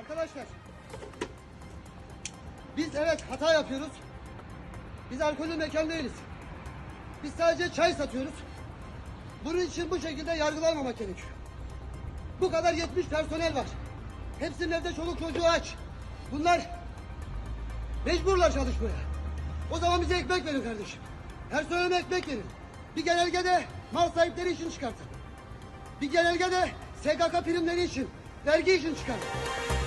Arkadaşlar. Biz evet hata yapıyoruz. Biz alkollü mekan değiliz. Biz sadece çay satıyoruz. Bunun için bu şekilde yargılanmamak gerekiyor. Bu kadar 70 personel var. Hepsinin evde çoluk çocuğu aç. Bunlar mecburlar çalışmaya. O zaman bize ekmek verin kardeşim. Personele ekmek verin. Bir genelgede mal sahipleri için çıkartın. Bir genelgede SGK primleri için, vergi için çıkartın.